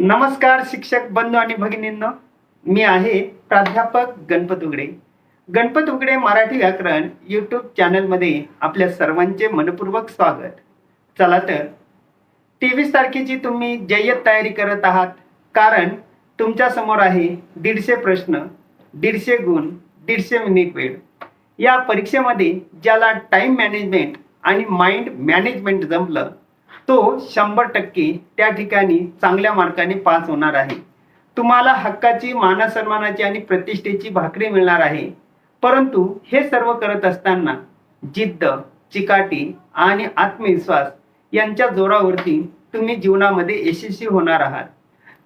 नमस्कार शिक्षक बंधू आणि भगिनींनो. मी आहे प्राध्यापक गणपत उगडे. गणपत उगडे मराठी व्याकरण यूट्यूब चॅनलमध्ये आपल्या सर्वांचे मनपूर्वक स्वागत. चला तर तेवीस तारखेची तुम्ही जय्यत तयारी करत आहात. कारण तुमच्यासमोर आहे दीडशे प्रश्न दीडशे गुण दीडशे मिनिट वेळ. या परीक्षेमध्ये ज्याला टाईम मॅनेजमेंट आणि माइंड मॅनेजमेंट जमलं तो शंभर टक्के त्या ठिकाणी चांगल्या मार्काने पास होणार आहे. तुम्हाला हक्काची मानसन्मानाची आणि प्रतिष्ठेची भाकरी मिळणार आहे. परंतु हे सर्व करत असताना जिद्द चिकाटी आणि आत्मविश्वास यांच्या जोरावरती तुम्ही जीवनामध्ये यशस्वी होणार आहात.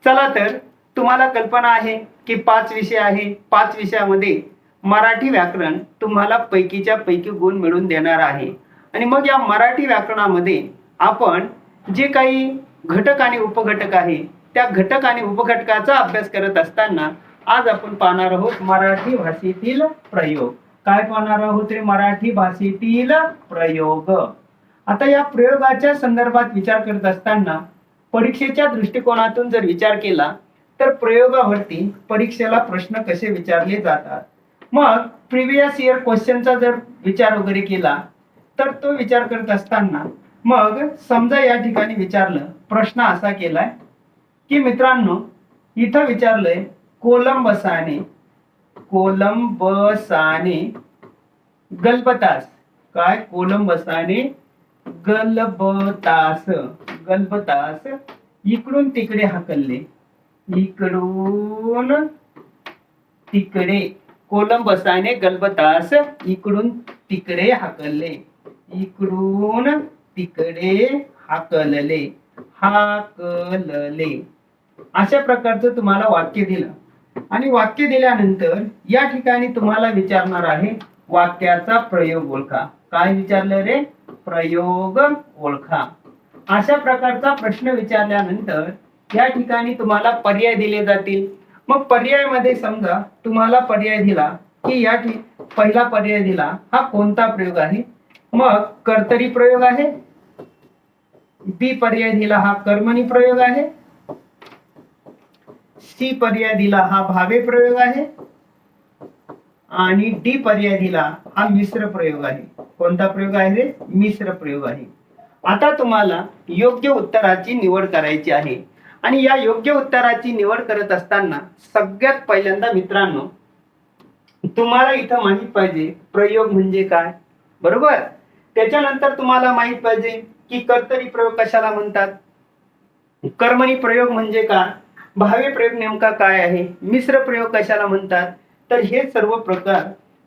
चला तर तुम्हाला कल्पना आहे की पाच विषय आहे. पाच विषयामध्ये मराठी व्याकरण तुम्हाला पैकीच्या पैकी गुण मिळवून देणार आहे. आणि मग या मराठी व्याकरणामध्ये आपण जे काही घटक आणि उपघटक आहे त्या घटक आणि उपघटकाचा अभ्यास करत असताना आज आपण पाहणार आहोत मराठी भाषेतील प्रयोग. काय पाहणार आहोत रे? मराठी भाषेतील प्रयोग. आता या प्रयोगाच्या संदर्भात विचार करत असताना परीक्षेच्या दृष्टिकोनातून जर विचार केला तर प्रयोगावरती परीक्षेला प्रश्न कसे विचारले जातात? मग प्रिव्हियस इयर क्वेश्चनचा जर विचार वगैरे केला तर तो विचार करत असताना मग समजा या ठिकाणी विचारलं प्रश्न असा केलाय की मित्रांनो इथं विचारलंय कोलंबसाने कोलंबसाने गल्बतास. काय? कोलंबसाने गलबतास. गलबतास. इकडून तिकडे हाकलले. इकडून तिकडे. कोलंबसाने गलबतास. इकडून तिकडे हाकलले. इकडून तिकडे हाकलले हाकलले. अशा प्रकारचं तुम्हाला वाक्य दिलं. आणि वाक्य दिल्यानंतर या ठिकाणी तुम्हाला विचारणार आहे वाक्याचा प्रयोग ओळखा. काय विचारलं रे? प्रयोग ओळखा. अशा प्रकारचा प्रश्न विचारल्यानंतर या ठिकाणी तुम्हाला पर्याय दिले जातील. मग पर्यायामध्ये समजा तुम्हाला पर्याय दिला की या पहिला पर्याय दिला हा कोणता प्रयोग आहे? मग कर्तरी प्रयोग आहे बी पर्याय दिला हा कर्मणी प्रयोग आहे. सी पर्याय दिला हा भावे प्रयोग आहे. आणि डी पर्याय दिला हा मिश्र प्रयोग आहे. कोणता प्रयोग आहे? रे मिश्र प्रयोग आहे. आता तुम्हाला योग्य उत्तराची निवड करायची आहे. आणि या योग्य उत्तराची निवड करत असताना सगळ्यात पहिल्यांदा मित्रांनो तुम्हाला इथं माहीत पाहिजे प्रयोग म्हणजे काय? बरोबर? त्याच्यानंतर तुम्हाला माहीत पाहिजे की कर्तरी प्रयोग कशाला म्हणतात? कर्मणी प्रयोग म्हणजे काय भावे प्रयोग नेमका काय आहे? मिश्र प्रयोग कशाला म्हणतात? तर हे सर्व प्रकार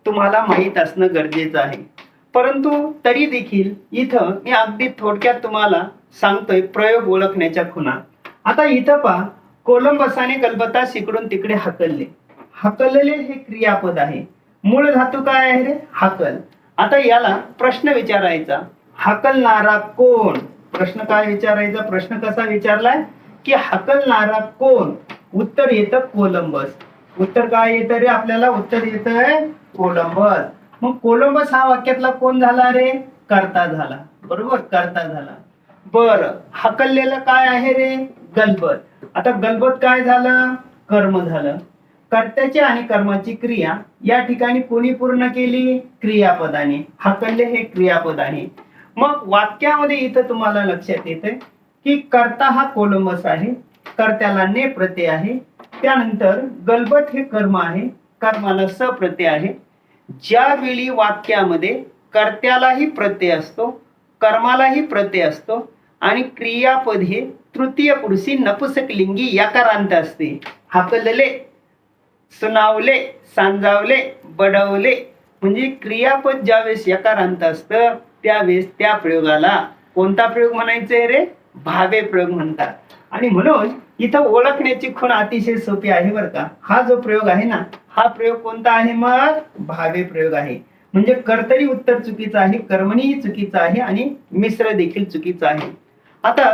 तुम्हाला माहीत असणं गरजेचं आहे. परंतु तरी देखील इथं मी अगदी थोडक्यात तुम्हाला सांगतोय प्रयोग ओळखण्याच्या खुणा. आता इथं पहा कोलंबसाने कल्पता इकडून तिकडे हकलले. हकलले हे क्रियापद आहे. मूळ धातू काय आहे रे? हाकल. आता याला प्रश्न विचारायचा. हाकलणारा कोण? प्रश्न काय विचारायचा? प्रश्न कसा विचारलाय? की हाकलणारा कोण? उत्तर येतं कोलंबस. उत्तर काय येतं रे आपल्याला? उत्तर येत आहे कोलंबस. मग कोलंबस हा वाक्यातला कोण झाला रे? करता झाला. बरोबर? करता झाला. बर. हकललेलं काय आहे रे? गलबत. आता गलबत काय झालं? कर्म झालं. कर्त्याची आणि कर्माची क्रिया. या ठिकाणी कोणी पूर्ण केली? क्रियापदाने. हकलले हे क्रियापद आहे मग वाक्यामध्ये इथं तुम्हाला लक्षात येते की कर्ता हा कोलंबस आहे कर्त्याला ने प्रत्यय आहे त्यानंतर गलबत हे कर्म आहे कर्माला स प्रत्यय आहे. ज्यावेळी वाक्यामध्ये कर्त्यालाही प्रत्यय असतो कर्मालाही प्रत्यय असतो आणि क्रियापद हे तृतीय पुरुषी नपुसकलिंगी यकारांत असते. हाकलले सुनावले सांजावले बडवले म्हणजे क्रियापद ज्यावेळेस यकारांत असतं त्यावेळेस त्या प्रयोगाला कोणता प्रयोग म्हणायचे रे? भावे प्रयोग म्हणतात. आणि म्हणून इथं ओळखण्याची खूण अतिशय सोपी आहे बरं का. हा जो प्रयोग आहे ना हा प्रयोग कोणता आहे मग? भावे प्रयोग आहे. म्हणजे कर्तरी उत्तर चुकीचं आहे कर्मणीही चुकीचं आहे आणि मिश्र देखील चुकीचं आहे. आता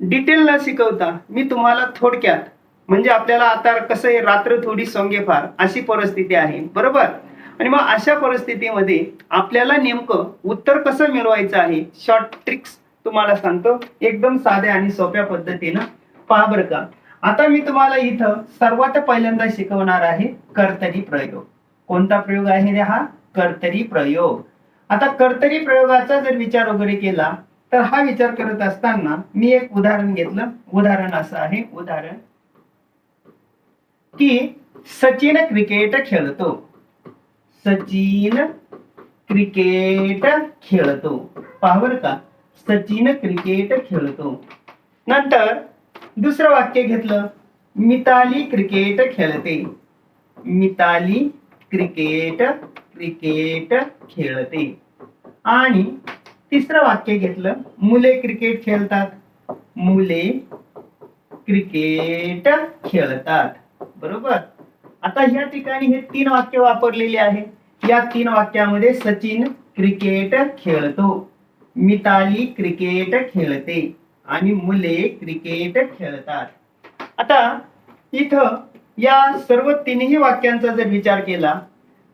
डिटेल न शिकवता मी तुम्हाला थोडक्यात म्हणजे आपल्याला आता कसं आहे रात्र थोडी सोंगे फार अशी परिस्थिती आहे. बरोबर? आणि मग अशा परिस्थितीमध्ये आपल्याला नेमकं उत्तर कसं मिळवायचं आहे? शॉर्ट ट्रिक्स तुम्हाला सांगतो. एकदम साध्या आणि सोप्या पद्धतीनं पहा बरं का. आता मी तुम्हाला इथं सर्वात पहिल्यांदा शिकवणार आहे कर्तरी प्रयोग. कोणता प्रयोग आहे रे हा? कर्तरी प्रयोग. आता कर्तरी प्रयोगाचा जर विचार वगैरे केला तर हा विचार करत असताना मी एक उदाहरण घेतलं. उदाहरण असं आहे उदाहरण की सचिन क्रिकेट खेळतो. सचिन क्रिकेट खेळतो. पावर का सचिन क्रिकेट खेळतो. नंतर दुसरं वाक्य घेतलं मिताली क्रिकेट खेळते. मिताली क्रिकेट क्रिकेट खेळते. आणि तिसरं वाक्य घेतलं मुले क्रिकेट खेळतात. मुले क्रिकेट खेळतात. बरोबर? आता ह्या ठिकाणी हे तीन वाक्य वापरलेले आहे. या तीन वाक्यामध्ये सचिन क्रिकेट खेळतो. मिताली क्रिकेट खेळते आणि मुले क्रिकेट खेळतात. आता इथं या सर्व तिन्ही वाक्यांचा जर विचार केला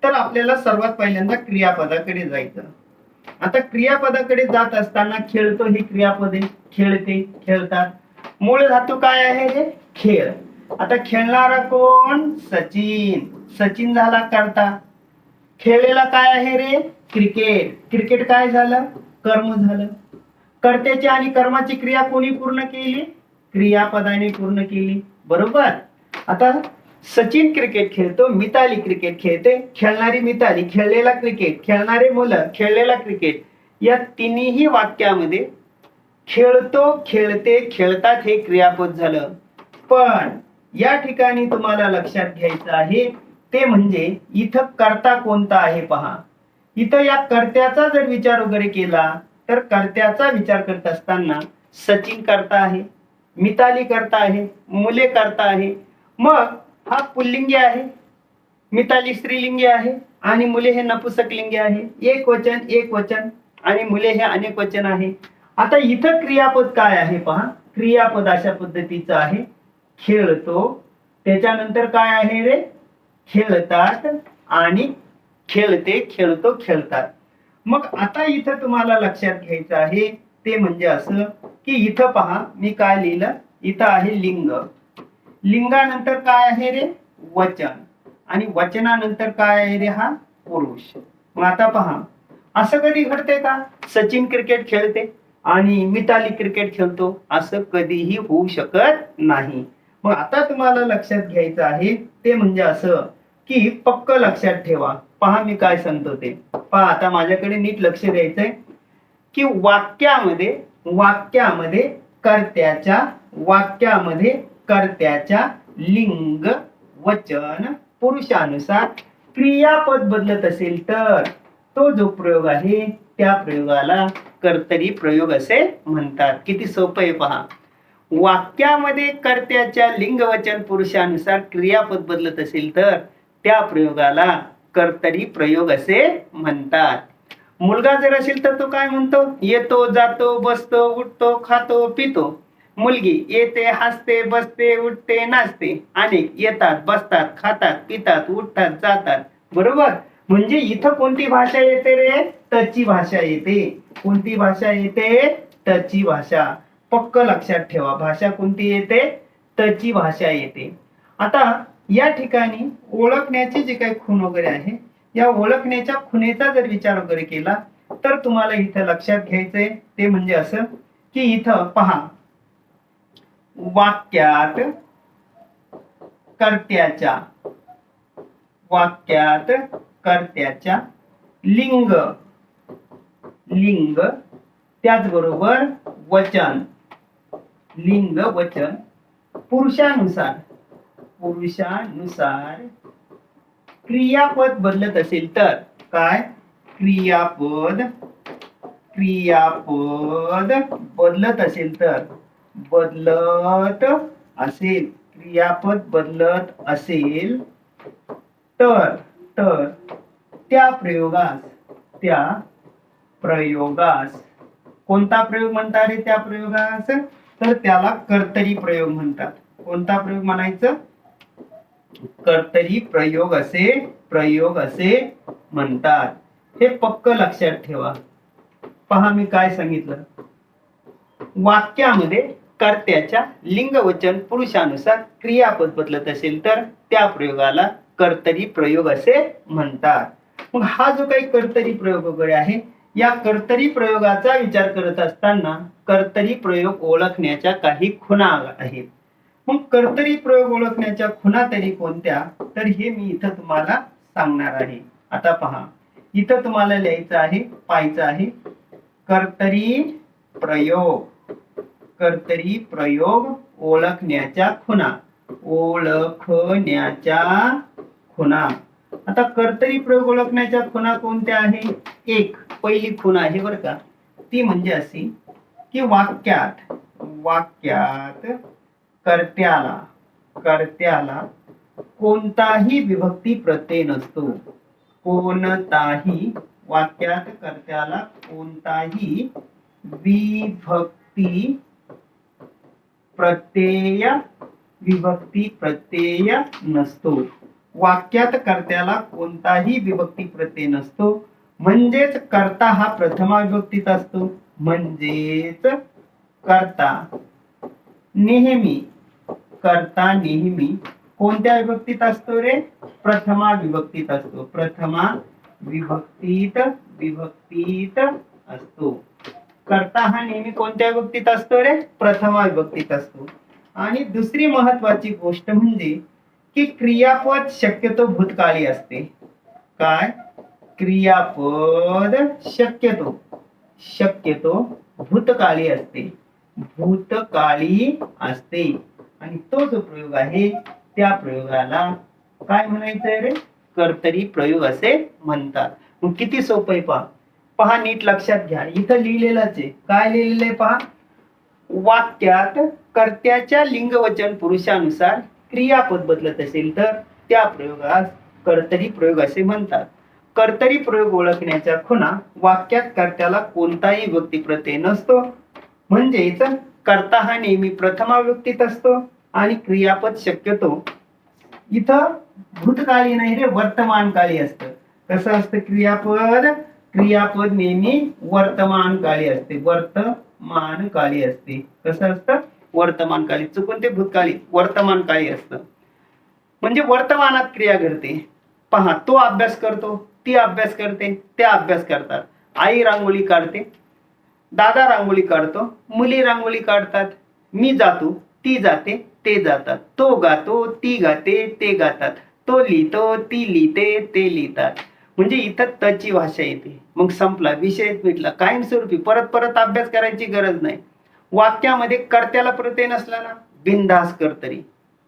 तर आपल्याला सर्वात पहिल्यांदा क्रियापदाकडे जायचं. आता क्रियापदाकडे जात असताना खेळतो ही क्रियापदे खेळते खेळतात. मूळ धातू काय आहे हे? खेळ. आता खेळणारा कोण? सचिन. सचिन झाला करता. खेळलेला काय आहे रे? क्रिकेट. क्रिकेट काय झालं? कर्म झालं. कर्त्याची आणि कर्माची क्रिया कोणी पूर्ण केली? क्रियापदाने पूर्ण केली. बरोबर? आता सचिन क्रिकेट खेळतो मिताली क्रिकेट खेळते. खेळणारी मिताली खेळलेला क्रिकेट. खेळणारे मुलं खेळलेला क्रिकेट. या तिन्ही वाक्यामध्ये खेळतो खेळते खेळतात हे क्रियापद झालं. पण या ठिकाणी तुम्हाला लक्षात घ्यायचं आहे ते म्हणजे इथं कर्ता कोणता आहे पहा. इथं या कर्त्याचा जर विचार वगैरे केला तर कर्त्याचा विचार करत असताना सचिन करता आहे मिताली करता आहे मुले करता आहे मग हा पुल्लिंगी आहे मिताली स्त्रीलिंगी आहे आणि मुले हे नपुसकलिंगी आहे. एक वचन एक वचन आणि मुले हे अनेक वचन आहे. आता इथं क्रियापद काय आहे पहा. क्रियापद अशा पद्धतीचं आहे. खेळतो. त्याच्यानंतर काय आहे रे? खेळतात आणि खेळते खेळतो खेळतात. मग आता इथं तुम्हाला लक्षात घ्यायचं आहे ते म्हणजे असं की इथं पहा मी काय लिहिलं? इथं आहे लिंग. लिंगानंतर काय आहे रे? वचन. आणि वचनानंतर काय आहे रे हा? पुरुष. मग आता पहा असं कधी घडते का? सचिन क्रिकेट खेळते आणि मिताली क्रिकेट खेळतो. असं कधीही होऊ शकत नाही. मग आता तुम्हाला लक्षात घ्यायचं आहे ते म्हणजे असं की पक्क लक्षात ठेवा. पहा मी काय सांगतो ते. पहा आता माझ्याकडे नीट लक्ष द्यायचंय की वाक्यामध्ये वाक्यामध्ये कर्त्याच्या वाक्यामध्ये कर्त्याच्या लिंग वचन पुरुषानुसार क्रियापद बदलत असेल तर तो जो प्रयोग आहे त्या प्रयोगाला कर्तरी प्रयोग असे म्हणतात. किती सोपं आहे पहा. वाक्यामध्ये कर्त्याच्या लिंगवचन पुरुषानुसार क्रियापद बदलत असेल तर त्या प्रयोगाला कर्तरी प्रयोग असे म्हणतात. मुलगा जर असेल तर तो काय म्हणतो? येतो जातो बसतो उठतो खातो पितो. मुलगी येते हसते बसते उठते नाचते. अनेक येतात बसतात खातात पितात उठतात जातात. बरोबर? म्हणजे इथं कोणती भाषा येते रे? तची भाषा येते. कोणती भाषा येते? तची भाषा. पक्क लक्षात ठेवा. भाषा कोणती येते? तची भाषा येते. आता या ठिकाणी ओळखण्याचे जे काही खूण वगैरे आहे या ओळखण्याच्या खुनेचा जर विचार वगैरे केला तर तुम्हाला इथं लक्षात घ्यायचंय. ते म्हणजे असं की इथं पहा. वाक्यात कर्त्याच्या वाक्यात कर्त्याच्या लिंग. लिंग त्याचबरोबर वचन. लिंग वचन पुरुषानुसार. पुरुषानुसार. क्रियापद बदलत असेल तर काय? क्रियापद क्रियापद बदलत असेल तर बदलत असेल. क्रियापद बदलत असेल तर तर त्या प्रयोगास त्या प्रयोगास कोणता प्रयोग म्हणता रे त्या प्रयोगास? तर त्याला कर्तरी प्रयोग म्हणतात. कोणता प्रयोग म्हणायचं? कर्तरी प्रयोग असे प्रयोग असे म्हणतात. हे पक्क लक्षात ठेवा. पहा मी काय सांगितलं. वाक्यामध्ये कर्त्याच्या लिंगवचन पुरुषानुसार क्रियापद बदलत असेल तर त्या प्रयोगाला कर्तरी प्रयोग असे म्हणतात. मग हा जो काही कर्तरी प्रयोग वगैरे आहे या कर्तरी प्रयोगाचा विचार करत असताना कर्तरी प्रयोग ओळखण्याच्या काही खुणा आहेत. मग कर्तरी प्रयोग ओळखण्याच्या खुणा तरी कोणत्या? तर हे मी इथं तुम्हाला सांगणार आहे. आता पहा. इथं तुम्हाला लिहायचं आहे पाहायचं आहे. कर्तरी प्रयोग. कर्तरी प्रयोग ओळखण्याच्या खुणा. ओळखण्याच्या खुणा. आता कर्तरी प्रयोग ओळखण्याच्या खुणा कोणत्या आहे? एक पहिली खुणा आहे बरं का. ती म्हणजे अशी की वाक्यात वाक्यात कर्त्याला कर्त्याला कोणताही विभक्ती प्रत्यय नसतो. कोणताही वाक्यात कर्त्याला कोणताही विभक्ती प्रत्यय विभक्ती प्रत्यय नसतो. वाक्यात कर्त्याला कोणताही विभक्ती प्रत्यय नसतो. म्हणजेच कर्ता हा प्रथमा विभक्तीत असतो. म्हणजेच कर्ता नेहमी कर्ता नेहमी कोणत्या विभक्तीत असतो रे? प्रथमा विभक्तीत असतो. प्रथमा विभक्तीत विभक्तीत असतो. कर्ता हा नेहमी कोणत्या विभक्तीत असतो रे? प्रथमा विभक्तीत असतो. आणि दुसरी महत्वाची गोष्ट म्हणजे की क्रियापद शक्यतो भूतकाळी असते. काय? क्रियापद शक्यतो. शक्यतो भूतकाळी असते. भूतकाळी असते. आणि तो जो प्रयोग आहे त्या प्रयोगाला काय म्हणायचंय रे? कर्तरी प्रयोग असे म्हणतात. मग किती सोपं आहे पहा. पहा नीट लक्षात घ्या. इथं लिहिलेलंच आहे. काय लिहिलेलं आहे पहा? वाक्यात कर्त्याच्या लिंगवचन पुरुषानुसार क्रियापद बदलत असेल तर त्या प्रयोगास कर्तरी प्रयोग असे म्हणतात. कर्तरी प्रयोग ओळखण्याच्या खुणा वाक्यात कर्त्याला कोणताही व्यक्ती प्रत्यय नसतो. म्हणजेच कर्ता हा नेहमी प्रथमा व्यक्तीत असतो आणि क्रियापद शक्यतो इथं भूतकाळी नाही रे वर्तमान काळी असतं. कसं असतं क्रियापद? क्रियापद नेहमी वर्तमान काळी असते वर्तमान काळी असते. कसं असतं? वर्तमानकाली चुकून ते भूतकाळी वर्तमानकाळी असतं. म्हणजे वर्तमानात क्रिया घडते. पहा तो अभ्यास करतो ती अभ्यास करते ते अभ्यास करतात. आई रांगोळी काढते दादा रांगोळी काढतो मुली रांगोळी काढतात मी जातो ती जाते ते जातात. तो गातो ती गाते ते गातात. तो लिहितो ती लिहिते ते लिहितात. म्हणजे इथं तची भाषा येते. मग संपला. विषय मिटला. कायमस्वरूपी. परत परत अभ्यास करायची गरज नाही. वाक्यामध्ये कर्त्याला प्रत्यय नसला ना बिनधास कर्तरी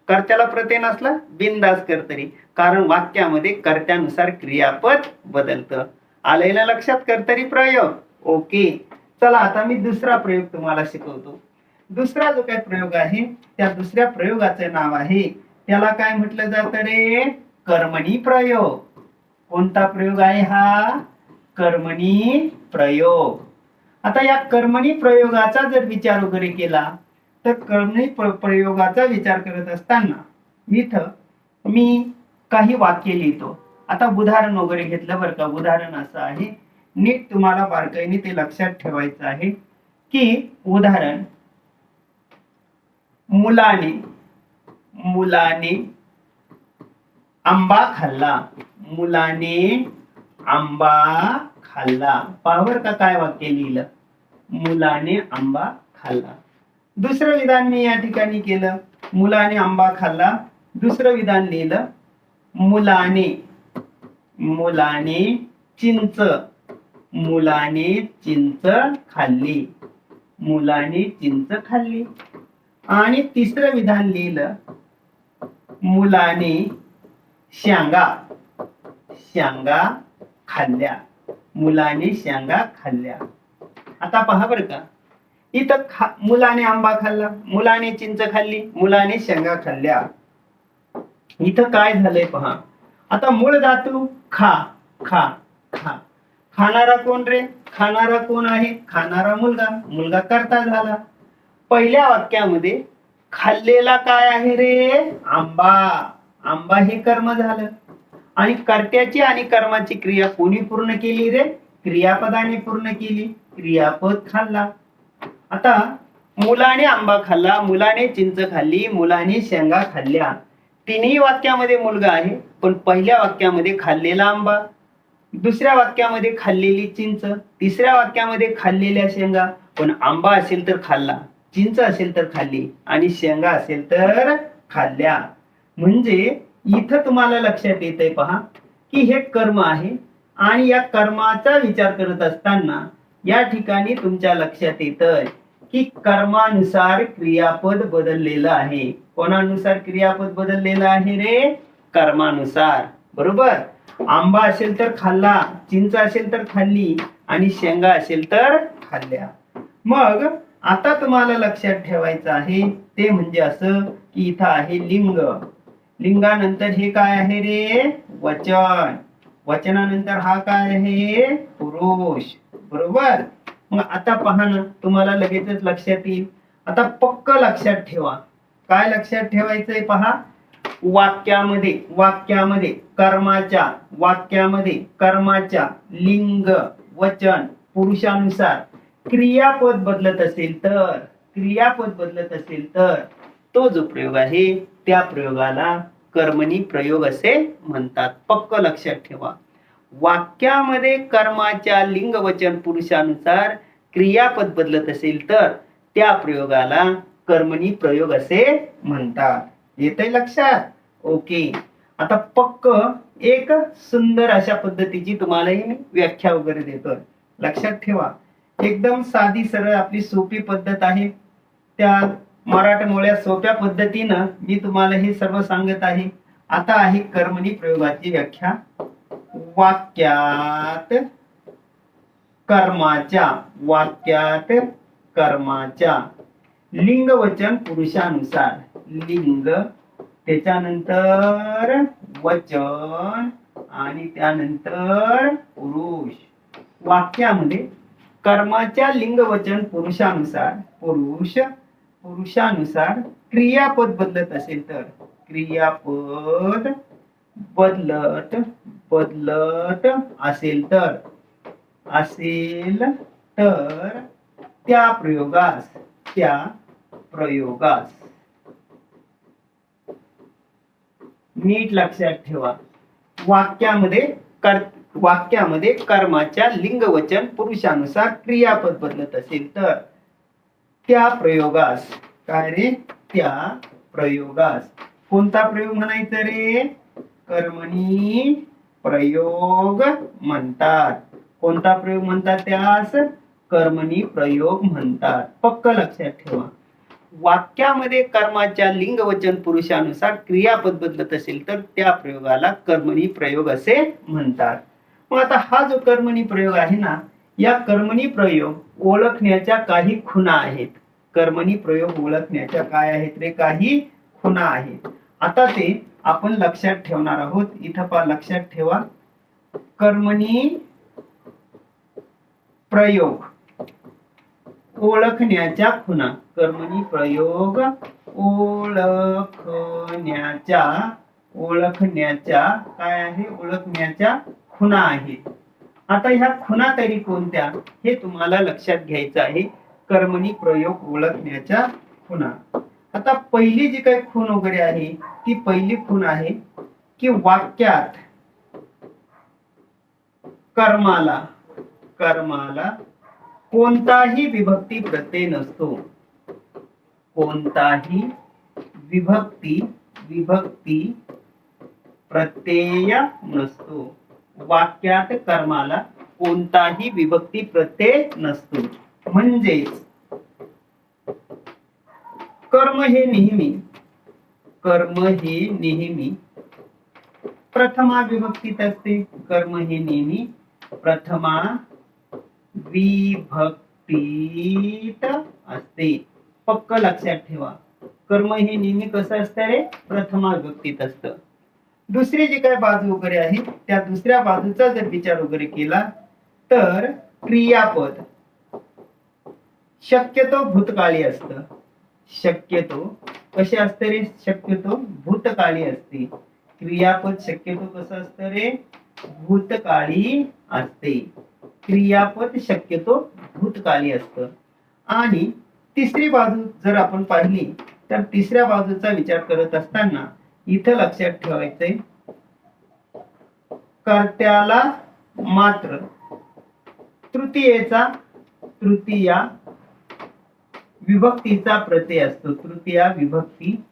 कर्त्याला प्रत्यय नसला बिनधास कर्तरी कारण वाक्यामध्ये कर्त्यानुसार क्रियापद बदलतं. आलंय ना लक्षात? कर्तरी प्रयोग. ओके. चला आता मी दुसरा प्रयोग तुम्हाला शिकवतो. दुसरा जो काही प्रयोग आहे त्या दुसऱ्या प्रयोगाचं नाव आहे. त्याला काय म्हटलं जातं रे? कर्मणी प्रयोग. कोणता प्रयोग आहे हा? कर्मणी प्रयोग. आता या कर्मणी प्रयोगाचा जर विचार वगैरे केला तर कर्मणी प्र- प्रयोगाचा विचार करत असताना इथं मी काही वाक्य लिहितो. आता उदाहरण वगैरे घेतलं बरं का. उदाहरण असं आहे. नीट तुम्हाला बारकाईने ते लक्षात ठेवायचं आहे की उदाहरण मुलाने मुलाने आंबा खाल्ला. मुलाने आंबा खाल्ला. पावर का काय वाक्य लिहिलं? मुलाने आंबा खाल्ला. दुसरं विधान मी या ठिकाणी केलं. मुलाने आंबा खाल्ला. दुसरं विधान लिहिलं. मुलाने मुलाने चिंच मुलाने चिंच खाल्ली. मुलाने चिंच खाल्ली. आणि तिसरं विधान लिहिलं. मुलाने शेंगा शेंगा खाल्ल्या. मुलाने शेंगा खाल्ल्या. आता पहा बरं का. इथं खा मुलाने आंबा खाल्ला मुलाने चिंच खाल्ली मुलाने शेंगा खाल्ल्या. इथं काय झालंय पहा. आता मूळ धातू खा खा खा. खाणारा कोण रे? खाणारा कोण आहे? खाणारा मुलगा. मुलगा करता झाला. पहिल्या वाक्यामध्ये खाल्लेला काय आहे रे? आंबा. आंबा हे कर्म झालं. आणि कर्त्याची आणि कर्माची क्रिया कोणी पूर्ण केली रे? क्रियापदाने पूर्ण केली. क्रियापद खाल्ला. आता मुलाने आंबा खाल्ला मुलाने चिंच खाल्ली मुलाने शेंगा खाल्ल्या. तिन्ही वाक्यामध्ये मुलगा आहे पण पहिल्या वाक्यामध्ये खाल्लेला आंबा दुसऱ्या वाक्यामध्ये खाल्लेली चिंच तिसऱ्या वाक्यामध्ये खाल्लेल्या शेंगा. पण आंबा असेल तर खाल्ला चिंच असेल तर खाल्ली आणि शेंगा असेल तर खाल्ल्या. म्हणजे इथं तुम्हाला लक्षात येतंय पहा की हे कर्म आहे आणि या कर्माचा विचार करत असताना या ठिकाणी तुमच्या लक्षात येतंय की कर्मानुसार क्रियापद बदललेलं आहे. कोणानुसार क्रियापद बदललेलं आहे रे? कर्मानुसार. बरोबर? आंबा असेल तर खाल्ला चिंच असेल तर खाल्ली आणि शेंगा असेल तर खाल्ल्या. मग आता तुम्हाला लक्षात ठेवायचं आहे ते म्हणजे असं की इथं आहे लिंग. लिंगानंतर हे काय आहे रे? वचन. वचनानंतर हा काय आहे? पुरुष. बरोबर? मग आता पहा ना तुम्हाला लगेचच लक्षात येईल. आता पक्क लक्षात ठेवा. काय लक्षात ठेवायचंय पहा? वाक्यामध्ये वाक्यामध्ये कर्माच्या वाक्यामध्ये कर्माच्या लिंग वचन पुरुषानुसार. क्रियापद बदलत असेल तर क्रियापद बदलत असेल तर तो जो प्रयोग आहे त्या प्रयोगाला कर्मणी प्रयोग असे म्हणतात. पक्क लक्षात ठेवा. वाक्यामध्ये कर्माच्या लिंगवचन पुरुषानुसार क्रियापद बदलत असेल तर त्या प्रयोगाला कर्मणी प्रयोग असे म्हणतात. येतंय लक्षात? ओके. आता पक्क एक सुंदर अशा पद्धतीची तुम्हालाही मी व्याख्या वगैरे देतोय. लक्षात ठेवा. एकदम साधी सरळ आपली सोपी पद्धत आहे. त्या मराठमोळ्या सोप्या पद्धतीनं मी तुम्हाला हे सर्व सांगत आहे. आता आहे कर्मणी प्रयोगाची व्याख्या. वाक्यात कर्माच्या वाक्यात कर्माच्या. लिंग वचन पुरुषानुसार. लिंग त्याच्यानंतर वचन आणि त्यानंतर पुरुष. वाक्यामध्ये कर्माच्या लिंग वचन पुरुषानुसार पुरुष पुरुषानुसार क्रियापद बदलत असेल तर? क्रियापद बदलत बदलत असेल तर? असेल तर त्या प्रयोगास त्या प्रयोगास. नीट लक्षात ठेवा. वाक्यामध्ये कर वाक्यामध्ये कर्माच्या लिंगवचन पुरुषानुसार क्रियापद बदलत असेल तर? त्या प्रयोगास. काय रे? त्या प्रयोगास. कोणता प्रयोग म्हणायचा रे? कर्मणी प्रयोग म्हणतात. कोणता प्रयोग म्हणतात त्यास? कर्मणी प्रयोग म्हणतात. पक्क लक्षात ठेवा. वाक्यामध्ये कर्माच्या लिंग वचन पुरुषानुसार क्रियापद बदलत असेल तर त्या प्रयोगाला कर्मणी प्रयोग असे म्हणतात. मग आता हा जो कर्मणी प्रयोग आहे ना या कर्मणी प्रयोग ओळखण्याच्या काही खुणा आहेत. कर्मणी प्रयोग ओळखण्याच्या काय आहेत रे? काही खुणा आहेत. आता ते आपण लक्षात ठेवणार आहोत. इथं पा लक्षात ठेवा. कर्मणी प्रयोग ओळखण्याच्या खुणा. कर्मणी प्रयोग ओळखण्याच्या ओळखण्याच्या काय आहे? ओळखण्याच्या खुणा आहेत. आता ह्या खुना तरी कोणत्या हे तुम्हाला लक्षात घ्यायचं आहे. कर्मणी प्रयोग ओळखण्याच्या खुना. आता पहिली जी काही खून वगैरे आहे ती पहिली खून आहे की वाक्यात कर्माला कर्माला कोणताही विभक्ती प्रत्यय नसतो. कोणताही विभक्ती विभक्ती प्रत्यय नसतो. वाक्यात कर्माला कोणताही विभक्ती प्रत्यय नसतो. म्हणजेच कर्म हे नेहमी कर्म हे नेहमी प्रथमा विभक्तीत असते. कर्म हे नेहमी प्रथमा विभक्तीत असते. पक्क लक्षात ठेवा. कर्म हे नेहमी कसं असतं रे? प्रथमा विभक्तीत असतं. दुसरी जी काय बाजू वगैरे आहे त्या दुसऱ्या बाजूचा जर विचार वगैरे केला तर क्रियापद. शक्यतो भूतकाळी असत. शक्यतो. कसे असते रे? शक्यतो भूतकाळी असते. क्रियापद शक्यतो कसं असतं रे? भूतकाळी असते. क्रियापद शक्यतो भूतकाळी असतं. आणि तिसरी बाजू जर आपण पाहिली तर तिसऱ्या बाजूचा विचार करत असताना इथं लक्षात ठेवायचंय. कर्त्याला मात्र तृतीयेचा तृतीया विभक्तीचा प्रत्यय असतो. तृतीया विभक्ती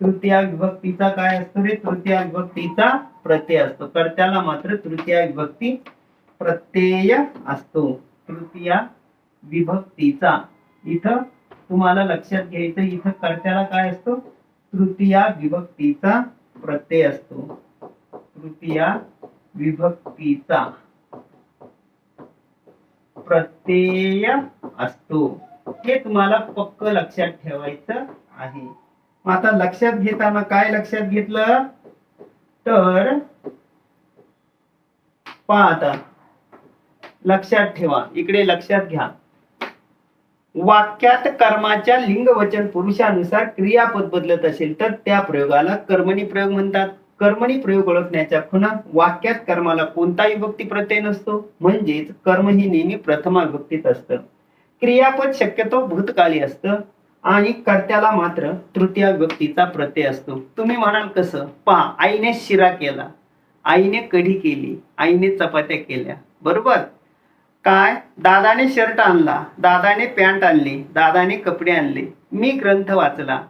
तृतीया विभक्तीचा काय असतो रे? तृतीया विभक्तीचा प्रत्यय असतो. कर्त्याला मात्र तृतीया विभक्ती प्रत्यय असतो. तृतीया विभक्तीचा. इथं तुम्हाला लक्षात घ्यायचं इथं कर्त्याला काय असतो? तृतीया विभक्तीचा प्रत्यय असतो. तृतीया विभक्तीचा प्रत्यय असतो. हे तुम्हाला पक्क लक्षात ठेवायचं आहे. मग आता लक्षात घेताना काय लक्षात घेतलं? तर पहा आता लक्षात ठेवा. इकडे लक्षात घ्या. वाक्यात कर्माच्या लिंग वचन पुरुषानुसार क्रियापद बदलत असेल तर त्या प्रयोगाला कर्मणी प्रयोग म्हणतात. कर्मणी प्रयोग ओळखण्याच्या खुणा वाक्यात कर्माला कोणताही विभक्ती प्रत्यय नसतो. म्हणजेच कर्म ही नेहमी प्रथमा विभक्तीत असतं. क्रियापद शक्यतो भूतकाली असतं आणि कर्त्याला मात्र तृतीय विभक्तीचा प्रत्यय असतो. तुम्ही म्हणाल कसं पहा आईने शिरा केला. आईने कढी केली. आईने चपात्या केल्या. बरोबर? काय? दादाने शर्ट आणला. दादाने पॅन्ट आणली. दादाने कपडे आणले. मी ग्रंथ वाचला.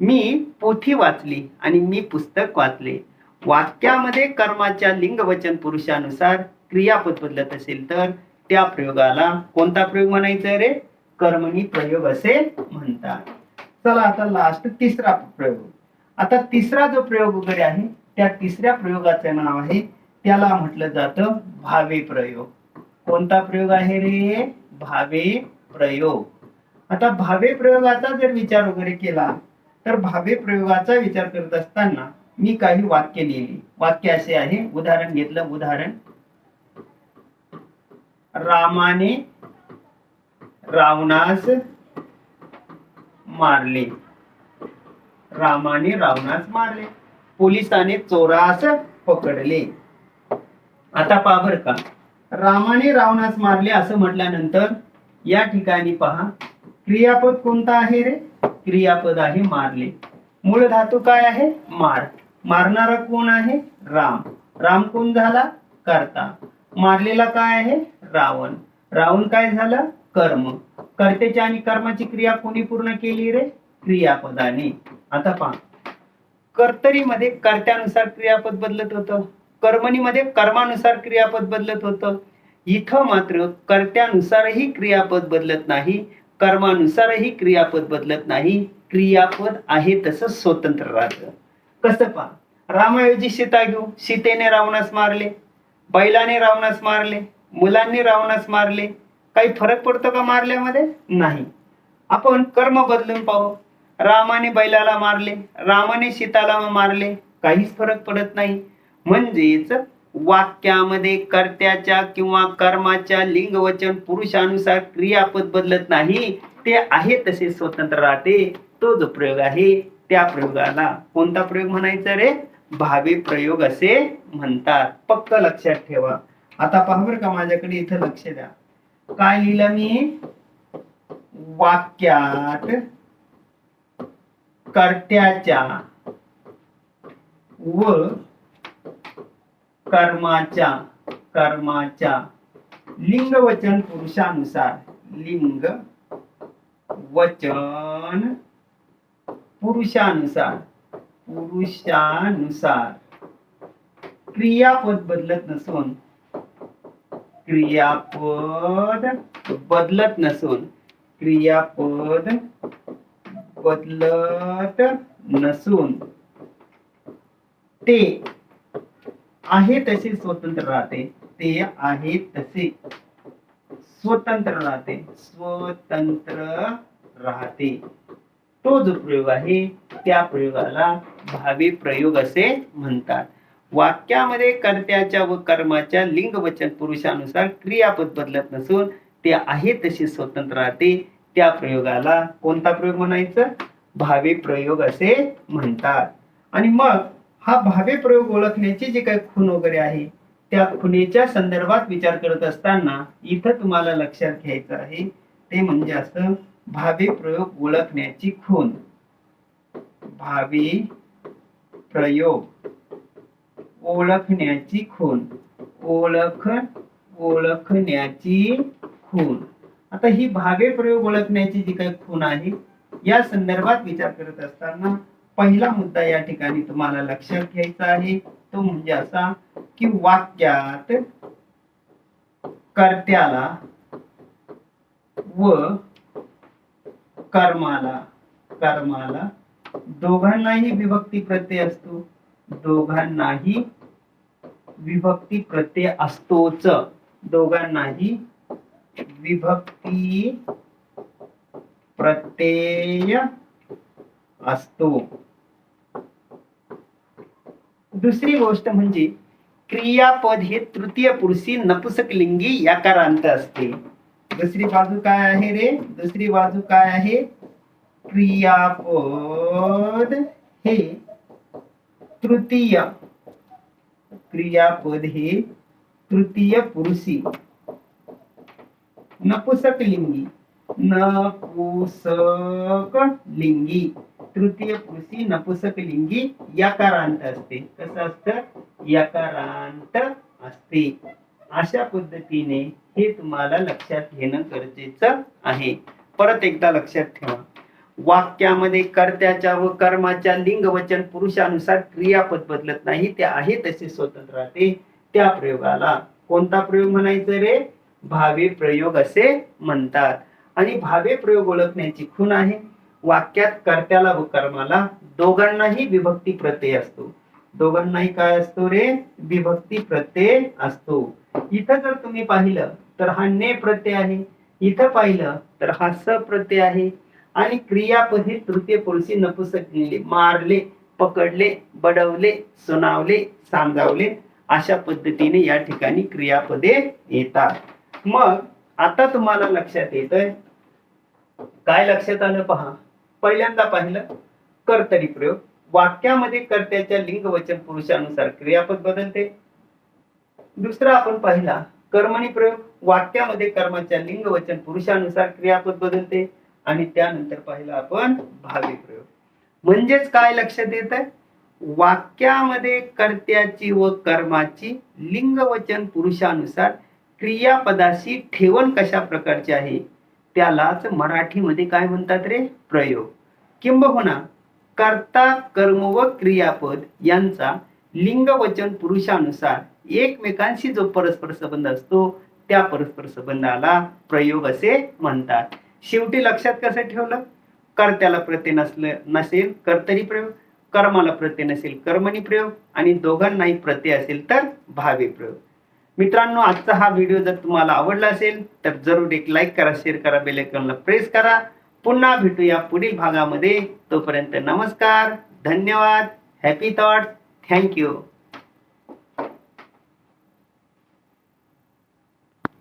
मी पोथी वाचली आणि मी पुस्तक वाचले. वाक्यामध्ये कर्माच्या लिंग वचन पुरुषानुसार क्रियापद बदलत असेल तर त्या प्रयोगाला कोणता प्रयोग म्हणायचा रे? कर्मणी प्रयोग असे म्हणतात. चला आता लास्ट तिसरा प्रयोग. आता तिसरा जो प्रयोग वगैरे आहे त्या तिसऱ्या प्रयोगाचं नाव आहे त्याला म्हटलं जातं भावे प्रयोग. कोणता प्रयोग आहे रे? भावे प्रयोग. आता भावे प्रयोगाचा जर विचार वगैरे केला तर भावे प्रयोगाचा विचार करत असताना मी काही वाक्य लिहिली. वाक्य असे आहे उदाहरण घेतलं उदाहरण. रामाने रावणास मारले. रामाने रावणास मारले. पोलिसाने चोरास पकडले. आता पाबर का. रामाने रावणास मारले असं म्हटल्यानंतर या ठिकाणी पहा क्रियापद कोणता आहे रे? क्रियापद आहे मारले. मूळ धातू काय आहे? मार. मारणारा कोण आहे? राम. राम कोण झाला? करता. मारलेला काय आहे? रावण. रावण काय झालं? कर्म. कर्तेच्या आणि कर्माची क्रिया कोणी पूर्ण केली रे? क्रियापदाने. आता पहा. कर्तरीमध्ये कर्त्यानुसार क्रियापद बदलत होतं. कर्मणीमध्ये कर्मानुसार क्रियापद बदलत होतं. इथं मात्र कर्त्यानुसारही क्रियापद बदलत नाही. कर्मानुसारही क्रियापद बदलत नाही. क्रियापद आहे तसं स्वतंत्र राहतं. कसं पहा रामाऐवजी सीता घेऊ सीतेने रावणास मारले बैलाने रावणास मारले मुलांनी रावणास मारले काही फरक पडतो का मारल्यामध्ये? नाही. आपण कर्म बदलून पाहू. रामाने बैलाला मारले रामाने सीताला मारले काहीच फरक पडत नाही. म्हणजेच वाक्यामध्ये कर्त्याच्या किंवा कर्माच्या लिंगवचन पुरुषानुसार क्रियापद बदलत नाही ते आहे तसे स्वतंत्र राहते. तो जो प्रयोग आहे त्या प्रयोगाला कोणता प्रयोग म्हणायचा रे? भावे प्रयोग असे म्हणतात. पक्क लक्षात ठेवा. आता पहा बरं का माझ्याकडे इथं लक्ष द्या. काय लिहिलं मी? वाक्यात कर्त्याच्या व कर्माच्या कर्माच्या. लिंग वचन पुरुषानुसार. लिंग वचन पुरुषानुसार. पुरुषानुसार. क्रियापद बदलत नसून, क्रियापद बदलत नसून, क्रियापद बदलत नसून, ते आहे तसे स्वतंत्र राहते ते आहे तसे. स्वतंत्र राहते स्वतंत्र राहते. तो जो प्रयोग आहे त्या प्रयोगाला भावी प्रयोग असे म्हणतात. वाक्यामध्ये कर्त्याच्या व कर्माच्या लिंग वचन पुरुषानुसार क्रियापद बदलत नसून ते आहे तसे स्वतंत्र राहते. त्या प्रयोगाला कोणता प्रयोग म्हणायचं? भावी प्रयोग असे म्हणतात. आणि मग हा भावे प्रयोग ओळखण्याची जी काही खून वगैरे आहे त्या खुणेच्या संदर्भात विचार करत असताना इथं तुम्हाला लक्षात घ्यायचं आहे. ते म्हणजे असं भावी प्रयोग ओळखण्याची खून भावी प्रयोग ओळखण्याची खून ओळख ओळखण्याची खून आता ही भावे प्रयोग ओळखण्याची जी काही खून आहे या संदर्भात विचार करत असताना पहिला मुद्दा या ठिकाणी तुम्हाला लक्षात घ्यायचा आहे. तो म्हणजे असा की वाक्यात कर्त्याला व कर्माला कर्माला दोघांनाही विभक्ती प्रत्यय असतो. दोघांनाही विभक्ती प्रत्यय असतोच. दोघांनाही विभक्ती प्रत्यय असतो. दुसरी गोष्ट क्रियापद हे तृतीय पुरुषी नपुसकलिंगी याकारांत असते. दुसरी बाजू काय आहे रे? दुसरी बाजू काय आहे? क्रियापद हे तृतीय. क्रियापद हे तृतीय पुरुषी नपुसक लिंगी नपुसक लिंगी तृतीय पुरुषी नपुसक लिंगी यकारांत असते. कसं असतं? यकारांत असते. अशा पद्धतीने हे तुम्हाला लक्षात घेणं गरजेचं आहे. परत एकदा लक्षात ठेवा. वाक्यामध्ये कर्त्याच्या व कर्माच्या लिंग वचन पुरुषानुसार क्रियापद बदलत नाही ते आहे तसे स्वतंत्र राहते त्या प्रयोगाला कोणता प्रयोग म्हणायचं रे? भावे प्रयोग असे म्हणतात. आणि भावे प्रयोग ओळखण्याची खूण आहे. वाक्यात कर्त्याला व कर्माला दोघांनाही विभक्ती प्रत्यय असतो. दोघांनाही काय असतो रे? विभक्ती प्रत्यय असतो. इथं जर तुम्ही पाहिलं तर हा ने प्रत्यय आहे. इथं पाहिलं तर हा स प्रत्यय आहे. आणि क्रियापदी तृतीय पुरुषी नपुसक लिहिले मारले पकडले बडवले सुनावले सांगावले अशा पद्धतीने या ठिकाणी क्रियापदे येतात. मग आता तुम्हाला लक्षात येतंय. काय लक्षात आलं पहा? पहिल्यांदा पाहिलं कर्तरी प्रयोग. वाक्यामध्ये कर्त्याच्या लिंग वचन पुरुषानुसार क्रियापद बदलते. दुसरा आपण पाहिला कर्मणी प्रयोग. वाक्यामध्ये कर्माच्या लिंग वचन पुरुषानुसार क्रियापद बदलते. आणि त्यानंतर पाहिलं आपण भावी प्रयोग. म्हणजेच काय लक्षात येत आहे? वाक्यामध्ये कर्त्याची व कर्माची लिंग वचन पुरुषानुसार क्रियापदाशी ठेवण कशा प्रकारची आहे? त्यालाच मराठीमध्ये काय म्हणतात रे? प्रयोग. किंबहुना कर्ता कर्म व क्रियापद यांचा लिंग वचन पुरुषानुसार एकमेकांशी जो परस्पर संबंध असतो त्या परस्पर संबंधाला प्रयोग असे म्हणतात. शेवटी लक्षात कसं ठेवलं? कर्त्याला प्रत्यय नसलं नसेल कर्तरी प्रयोग. कर्माला प्रत्यय नसेल कर्मणी प्रयोग. आणि दोघांनाही प्रत्यय असेल तर भावी प्रयोग. मित्रांनो आजचा हा व्हिडिओ जर तुम्हाला आवडला असेल तर जरूर एक लाईक करा शेअर करा बेल आयकॉनला प्रेस करा. पुन्हा भेटूया पुढील भागामध्ये. तोपर्यंत नमस्कार धन्यवाद हॅपी थॉट थँक्यू